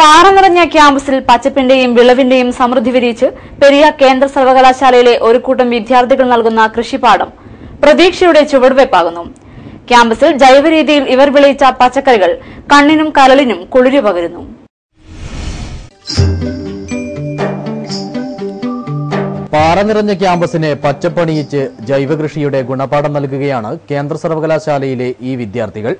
പാറ നിറഞ്ഞ ക്യാമ്പസിൽ പച്ചപ്പിന്റെയും വിളവിന്റെയും സമൃദ്ധി വിരിയിച്ച് പെരിയ കേന്ദ്ര സർവകലാശാലയിലെ ഒരു കൂട്ടം വിദ്യാർത്ഥികൾ നൽകുന്ന കൃഷിപ്പാടം പ്രതീക്ഷയുടെ ചുവടുവയ്പാകുന്നു ക്യാമ്പസിൽ ജൈവരീതിയിൽ ഇവർ വിളയിച്ച പച്ചക്കറികൾ കണ്ണിനും കരളിനും കുളിരു പകരുന്നു. പാറ നിറഞ്ഞ ക്യാമ്പസിനെ പച്ചപ്പണിയിച്ച് ജൈവകൃഷിയുടെ ഗുണപാഠം നൽകുകയാണ് കേന്ദ്ര സർവകലാശാലയിലെ ഈ വിദ്യാർത്ഥികൾ.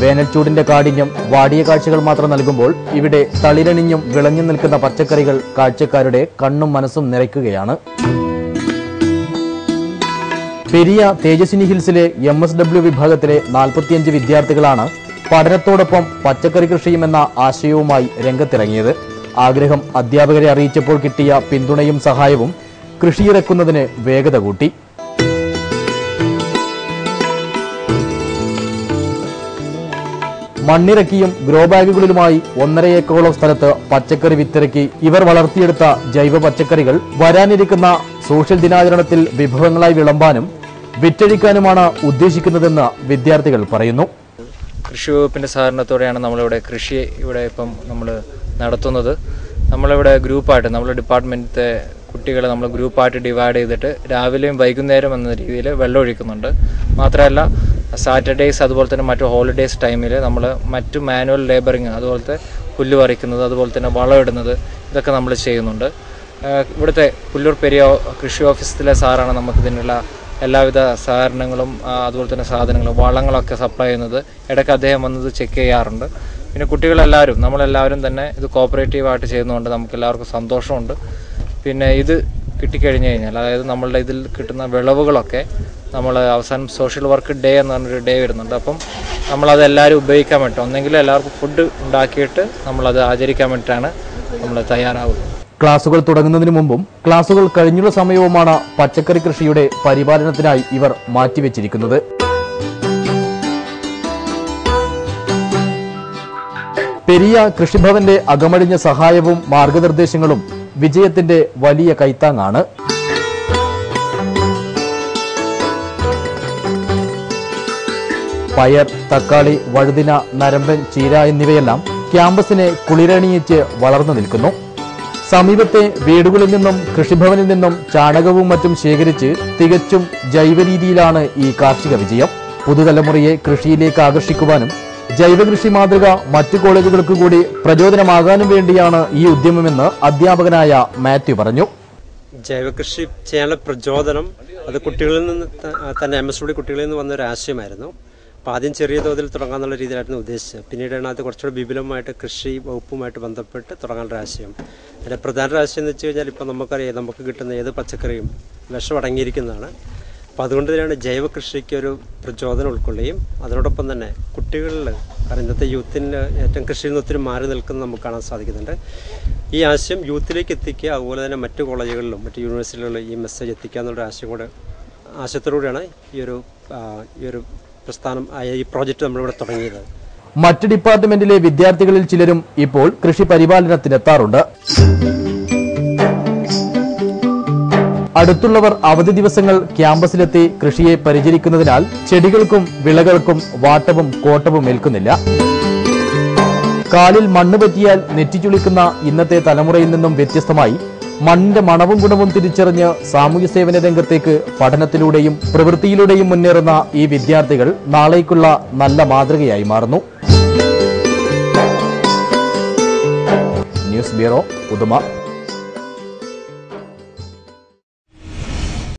വേനൽച്ചൂടിന്റെ കാഠിന്യം വാടിയ കാഴ്ചകൾ മാത്രം നൽകുമ്പോൾ ഇവിടെ തളിരണിഞ്ഞും വിളഞ്ഞു നിൽക്കുന്ന പച്ചക്കറികൾ കാഴ്ചക്കാരുടെ കണ്ണും മനസ്സും നിറയ്ക്കുകയാണ്. പെരിയ തേജസ്വിനി ഹിൽസിലെ എം എസ് ഡബ്ല്യു വിഭാഗത്തിലെ നാൽപ്പത്തിയഞ്ച് വിദ്യാർത്ഥികളാണ് പഠനത്തോടൊപ്പം പച്ചക്കറി കൃഷിയും എന്ന ആശയവുമായി രംഗത്തിറങ്ങിയത്. ആഗ്രഹം അധ്യാപകരെ അറിയിച്ചപ്പോൾ കിട്ടിയ പിന്തുണയും സഹായവും കൃഷിയിറക്കുന്നതിന് വേഗത കൂട്ടി. മണ്ണിറക്കിയും ഗ്രോ ബാഗുകളിലുമായി ഒന്നര ഏക്കറോളം സ്ഥലത്ത് പച്ചക്കറി വിത്തിറക്കി ഇവർ വളർത്തിയെടുത്ത ജൈവ പച്ചക്കറികൾ വരാനിരിക്കുന്ന സോഷ്യൽ ദിനാചരണത്തിൽ വിഭവങ്ങളായി വിളമ്പാനും വിറ്റഴിക്കാനുമാണ് ഉദ്ദേശിക്കുന്നതെന്ന് വിദ്യാർത്ഥികൾ പറയുന്നു. കൃഷി വകുപ്പിന്റെ സഹകരണത്തോടെയാണ് നമ്മളിവിടെ കൃഷി ഇവിടെ ഇപ്പം നമ്മൾ നടത്തുന്നത്. നമ്മളിവിടെ ഗ്രൂപ്പായിട്ട് നമ്മുടെ ഡിപ്പാർട്ട്മെന്റിലെ കുട്ടികളെ നമ്മൾ ഗ്രൂപ്പായിട്ട് ഡിവൈഡ് ചെയ്തിട്ട് രാവിലെയും വൈകുന്നേരം എന്ന രീതിയിൽ വെള്ളം ഒഴിക്കുന്നുണ്ട്. മാത്രമല്ല സാറ്റർഡേയ്സ് അതുപോലെ തന്നെ മറ്റു ഹോളിഡേയ്സ് ടൈമിൽ നമ്മൾ മറ്റു മാനുവൽ ലേബറിങ് അതുപോലത്തെ പുല്ല് പറിക്കുന്നത് അതുപോലെ തന്നെ വളമിടുന്നത് ഇതൊക്കെ നമ്മൾ ചെയ്യുന്നുണ്ട്. ഇവിടുത്തെ പുല്ലൂർ പെരിയ കൃഷി ഓഫീസിലെ സാറാണ് നമുക്ക് ഇതിനുള്ള എല്ലാവിധ സഹകരണങ്ങളും അതുപോലെ തന്നെ സാധനങ്ങളും വളങ്ങളൊക്കെ സപ്ലൈ ചെയ്യുന്നത്. ഇടയ്ക്ക് അദ്ദേഹം വന്നത് ചെക്ക് ചെയ്യാറുണ്ട്. പിന്നെ കുട്ടികളെല്ലാവരും നമ്മളെല്ലാവരും തന്നെ ഇത് കോപ്പറേറ്റീവായിട്ട് ചെയ്യുന്നതുകൊണ്ട് നമുക്ക് എല്ലാവർക്കും സന്തോഷമുണ്ട്. പിന്നെ ഇത് കിട്ടിക്കഴിഞ്ഞ് കഴിഞ്ഞാൽ അതായത് നമ്മളുടെ ഇതിൽ കിട്ടുന്ന വിളവുകളൊക്കെ നമ്മൾ അവസാനം സോഷ്യൽ വർക്ക് ഡേ എന്ന് പറഞ്ഞൊരു ഡേ വരുന്നുണ്ട്. അപ്പം നമ്മളത് എല്ലാവരും ഉപയോഗിക്കാൻ വേണ്ടി ഒന്നെങ്കിൽ എല്ലാവർക്കും ഫുഡ് ഉണ്ടാക്കിയിട്ട് നമ്മളത് ആചരിക്കാൻ വേണ്ടിയിട്ടാണ് നമ്മൾ തയ്യാറാവുന്നത്. ക്ലാസുകൾ തുടങ്ങുന്നതിന് മുമ്പും ക്ലാസുകൾ കഴിഞ്ഞുള്ള സമയവുമാണ് പച്ചക്കറി കൃഷിയുടെ പരിപാലനത്തിനായി ഇവർ മാറ്റിവെച്ചിരിക്കുന്നത്. പെരിയ കൃഷിഭവന്റെ അകമഴിഞ്ഞ സഹായവും മാർഗനിർദ്ദേശങ്ങളും വിജയത്തിന്റെ വലിയ കൈത്താങ്ങാണ്. പയർ തക്കാളി വഴുതിന നരമ്പൻ ചീര എന്നിവയെല്ലാം ക്യാമ്പസിനെ കുളിരണിയിച്ച് വളർന്നു നിൽക്കുന്നു. സമീപത്തെ വീടുകളിൽ നിന്നും കൃഷിഭവനിൽ നിന്നും ചാണകവും മറ്റും ശേഖരിച്ച് തികച്ചും ജൈവരീതിയിലാണ് ഈ കാർഷിക വിജയം. പുതുതലമുറയെ കൃഷിയിലേക്ക് ആകർഷിക്കുവാനും ജൈവകൃഷി മാതൃക മറ്റു കോളേജുകൾക്ക് കൂടി പ്രചോദനമാകാനും വേണ്ടിയാണ് ഈ ഉദ്യമമെന്ന് അധ്യാപകനായ മാത്യു പറഞ്ഞു. ജൈവകൃഷി ചെയ്യാനുള്ള പ്രചോദനം അത് കുട്ടികളിൽ നിന്ന് തന്നെ എം എസ് കുട്ടികളിൽ നിന്ന് വന്ന ഒരു ആശയമായിരുന്നു. അപ്പോൾ ആദ്യം ചെറിയ തോതിൽ തുടങ്ങാമെന്നുള്ള രീതിയിലായിരുന്നു ഉദ്ദേശിച്ചത്. പിന്നീടാണ് അത് കുറച്ചുകൂടി വിപുലമായിട്ട് കൃഷി വകുപ്പുമായിട്ട് ബന്ധപ്പെട്ട് തുടങ്ങാനുള്ള ആശയം. അതിന്റെ പ്രധാന ആശയം എന്ന് വെച്ച് കഴിഞ്ഞാൽ ഇപ്പോൾ നമുക്കറിയാം നമുക്ക് കിട്ടുന്ന ഏത് പച്ചക്കറിയും വിഷം അടങ്ങിയിരിക്കുന്നതാണ്. അപ്പോൾ അതുകൊണ്ട് തന്നെയാണ് ജൈവ കൃഷിക്ക് ഒരു പ്രചോദനം ഉൾക്കൊള്ളുകയും അതിനോടൊപ്പം തന്നെ കുട്ടികളിൽ കാരണം ഇന്നത്തെ യൂത്തിന് ഏറ്റവും കൃഷിയിൽ നിന്ന് ഒത്തിരി മാറി നിൽക്കുന്നത് നമുക്ക് കാണാൻ സാധിക്കുന്നുണ്ട്. ഈ ആശയം യൂത്തിലേക്ക് എത്തിക്കുക അതുപോലെ തന്നെ മറ്റു കോളേജുകളിലും മറ്റു യൂണിവേഴ്സിറ്റികളിലും ഈ മെസ്സേജ് എത്തിക്കുക എന്നുള്ള ആശയം കൂടെ ആശയത്തോടുകൂടിയാണ് ഈ ഒരു ഈ ഒരു പ്രസ്ഥാനം ആയ ഈ പ്രോജക്റ്റ് നമ്മളിവിടെ തുടങ്ങിയത്. മറ്റ് ഡിപ്പാർട്ട്മെന്റിലെ വിദ്യാർത്ഥികളിൽ ചിലരും ഇപ്പോൾ കൃഷി പരിപാലനത്തിനെത്താറുണ്ട്. അടുത്തുള്ളവർ അവധി ദിവസങ്ങൾ ക്യാമ്പസിലെത്തി കൃഷിയെ പരിചരിക്കുന്നതിനാൽ ചെടികൾക്കും വിളകൾക്കും വാട്ടവും കോട്ടവും ഏൽക്കുന്നില്ല. കാലിൽ മണ്ണ് പറ്റിയാൽ നെറ്റിച്ചുളിക്കുന്ന ഇന്നത്തെ തലമുറയിൽ നിന്നും വ്യത്യസ്തമായി മണ്ണിന്റെ മണവും ഗുണവും തിരിച്ചറിഞ്ഞ് സാമൂഹ്യ സേവന രംഗത്തേക്ക് പഠനത്തിലൂടെയും പ്രവൃത്തിയിലൂടെയും മുന്നേറുന്ന ഈ വിദ്യാർത്ഥികൾ നാളേക്കുള്ള നല്ല മാതൃകയായി മാറുന്നു. News bureau Uduma